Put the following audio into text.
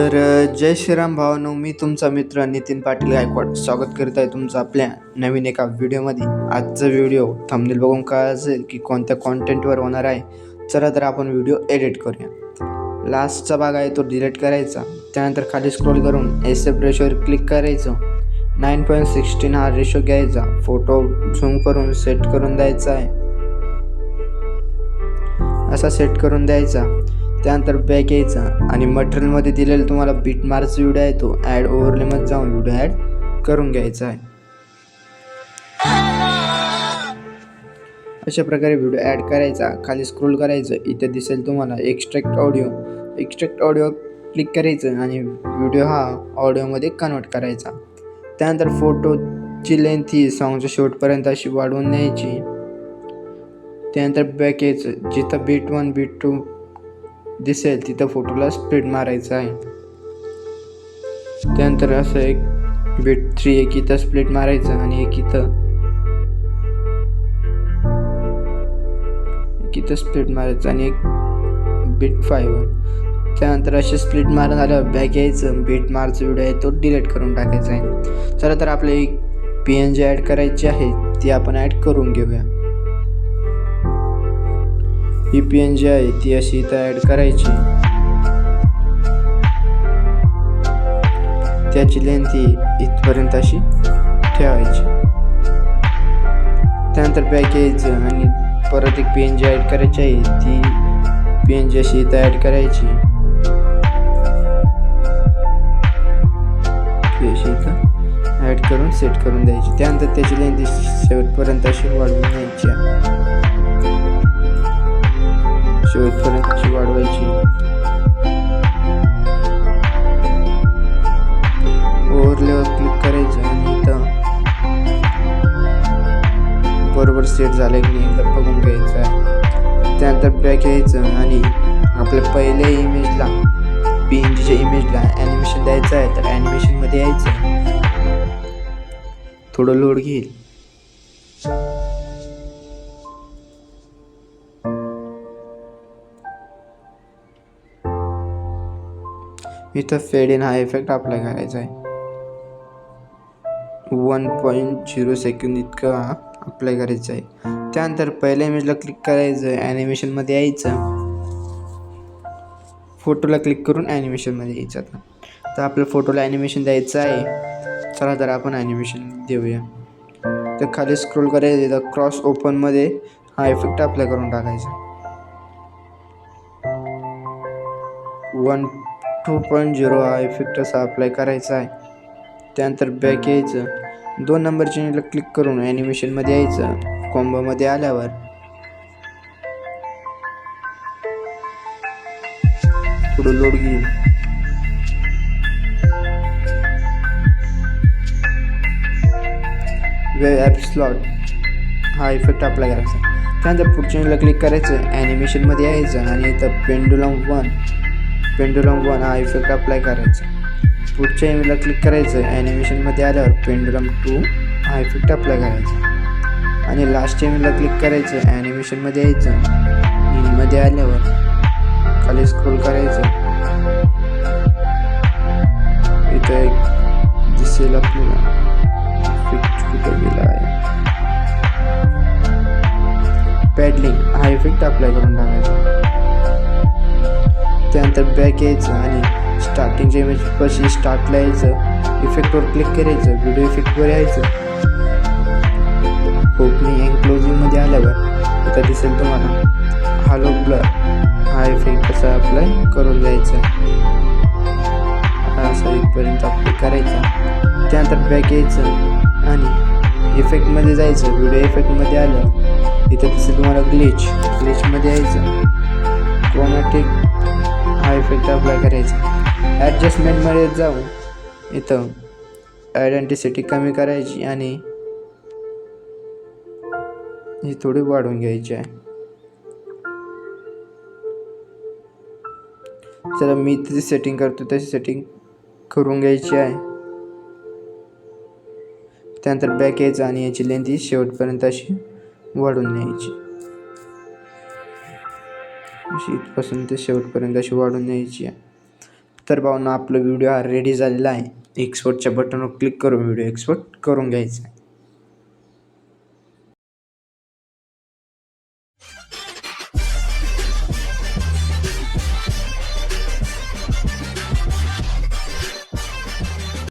तर जय श्रीराम भावानो मी तुमचा मित्र नितीन पाटील गायकवाड. स्वागत करीत आहे तुमचं आपल्या नवीन एका व्हिडिओमध्ये. आजचा व्हिडिओ थंबनेल बघून काय असेल की कोणत्या कॉन्टेंटवर होणार आहे. चला तर आपण व्हिडिओ एडिट करूया. लास्टचा भाग आहे तो डिलीट करायचा. त्यानंतर खाली स्क्रोल करून एस एफ रेशोवर क्लिक करायचं. नाईन पॉईंट सिक्स्टीन हा रेशो घ्यायचा. फोटो झूम करून सेट करून द्यायचा आहे. असा सेट करून द्यायचा. त्यानंतर बॅक यायचा आणि मटेरियलमध्ये दिलेलं तुम्हाला बीट मार्क्स व्हिडिओ आहे तो ॲड ओव्हरलेमध्ये जाऊन व्हिडिओ ॲड करून घ्यायचा आहे. अशा प्रकारे व्हिडिओ ॲड करायचा खाली स्क्रोल करायचं इथे दिसेल तुम्हाला extract audio extract audio click करायचं आणि व्हिडिओ हा ऑडिओमध्ये कन्वर्ट करायचा. त्यानंतर फोटोची लेंथ ही सॉंगच्या शेवटपर्यंत अशी वाढवून न्यायची. त्यानंतर बॅक यायचं जिथं बीट वन बीट टू दिसेल तिथं फोटोला स्पीड मारायचं आहे. त्यानंतर असं एक बीट थ्री एक इथं स्प्लिट मारायचं आणि एक इथं एक इथं स्प्लिट मारायचं आणि एक बीट फाईव्ह त्यानंतर असे स्प्लिट मारून आल्यावर बॅक यायचं बीट मारचा व्हिडिओ आहे तो डिलीट करून टाकायचा आहे. चला तर आपले एक पी एन जी ॲड करायची आहे ती आपण ॲड करून घेऊया. ही पी एन जी आहे ती अशी इथं ॲड करायची. त्याची लेंथ ही इथपर्यंत अशी ठेवायची. त्यानंतर बॅक यायचं आणि परत एक पी एन जी ॲड करायची आहे ती पी एन जी अशी इथं ॲड करायची. अशी इथं ॲड करून सेट करून द्यायची. त्यानंतर त्याची लेंथ शेवटपर्यंत अशी वाढवून न्यायची तो शेवटपर्यंत वाढवायची ओव्हरलेवर क्लिक करायचं आणि इथं बरोबर सेट झालं की नाही एकदा बघून घ्यायचं आहे. त्यानंतर बॅक यायचं आणि आपल्या पहिल्या इमेजला पी एन जीच्या इमेजला ॲनिमेशन द्यायचं आहे तर ॲनिमेशनमध्ये यायचं थोडं लोड घेईल. इथं फेड इन हा इफेक्ट अप्लाय करायचा आहे. वन पॉईंट झिरो सेकंद इतकं हा अप्लाय करायचं आहे. त्यानंतर पहिल्या इमेजला क्लिक करायचं ॲनिमेशनमध्ये यायचं. फोटोला क्लिक करून ॲनिमेशनमध्ये यायचं आता. तर आपल्या फोटोला ॲनिमेशन द्यायचं आहे. चला तर आपण ॲनिमेशन देऊया. तर खाली स्क्रोल करायचं तर क्रॉस ओपनमध्ये हा इफेक्ट अप्लाय करून टाकायचा. वन टू पॉईंट झिरो हा इफेक्ट असा अप्लाय करायचा आहे. त्यानंतर बॅक यायचं. दोन नंबर चॅनलला क्लिक करून ॲनिमेशनमध्ये यायचं. कॉम्बोमध्ये आल्यावर. थोडं लोड घेईल. वे ॲप स्लॉट हा इफेक्ट अप्लाय करायचा. त्यानंतर पुढच्या क्लिक करायचं. ॲनिमेशनमध्ये यायचं आणि इथं पेंडुलम वन पेंडुलम वन हा इफेक्ट अप्लाय करायचा. पुढच्या इमेजला क्लिक करायचं ॲनिमेशनमध्ये आल्यावर पेंडुलम टू हा इफेक्ट अप्लाय करायचा. आणि लास्ट एमला क्लिक करायचं ॲनिमेशनमध्ये यायचं. इनमध्ये आल्यावर खाली स्क्रोल करायचं. इथं एक दिसेल आपल्याला. इफेक्ट कुठं गेला आहे? पॅडलिंग हा इफेक्ट अप्लाय करून टाकायचा. त्यानंतर बॅक यायचं आणि स्टार्टिंगच्या इमेज पाशी स्टार्टला यायचं. इफेक्टवर क्लिक करायचं व्हिडिओ इफेक्टवर यायचं. ओपनिंग अँड क्लोजिंगमध्ये आल्यावर इथं दिसेल तुम्हाला हालो ब्लर हा इफेक्ट कसा अप्लाय करून द्यायचा. असं असा इथपर्यंत अप्लाय करायचा. त्यानंतर बॅक यायचं आणि इफेक्टमध्ये जायचं. व्हिडिओ इफेक्टमध्ये आलं. इथं दिसेल तुम्हाला ग्लिच ग्लिचमध्ये यायचं. क्रोमॅटिक हा इफेक्ट अप्लाय करायचा. ॲडजस्टमेंटमध्ये जाऊन इथं आयडेंटिसिटी कमी करायची आणि ही थोडी वाढवून घ्यायची आहे. चला मी तिथे सेटिंग करतो तशी सेटिंग करून घ्यायची आहे. त्यानंतर बॅक यायचं आणि याची लेंथी शेवटपर्यंत अशी वाढून न्यायची. अशी इथपासून ते शेवटपर्यंत अशी वाढून न्यायची आहे. तर भावना आपला व्हिडिओ हा रेडी झालेला आहे. एक्सपोर्टच्या बटनवर क्लिक करून व्हिडिओ एक्सपोर्ट करून घ्यायचा आहे.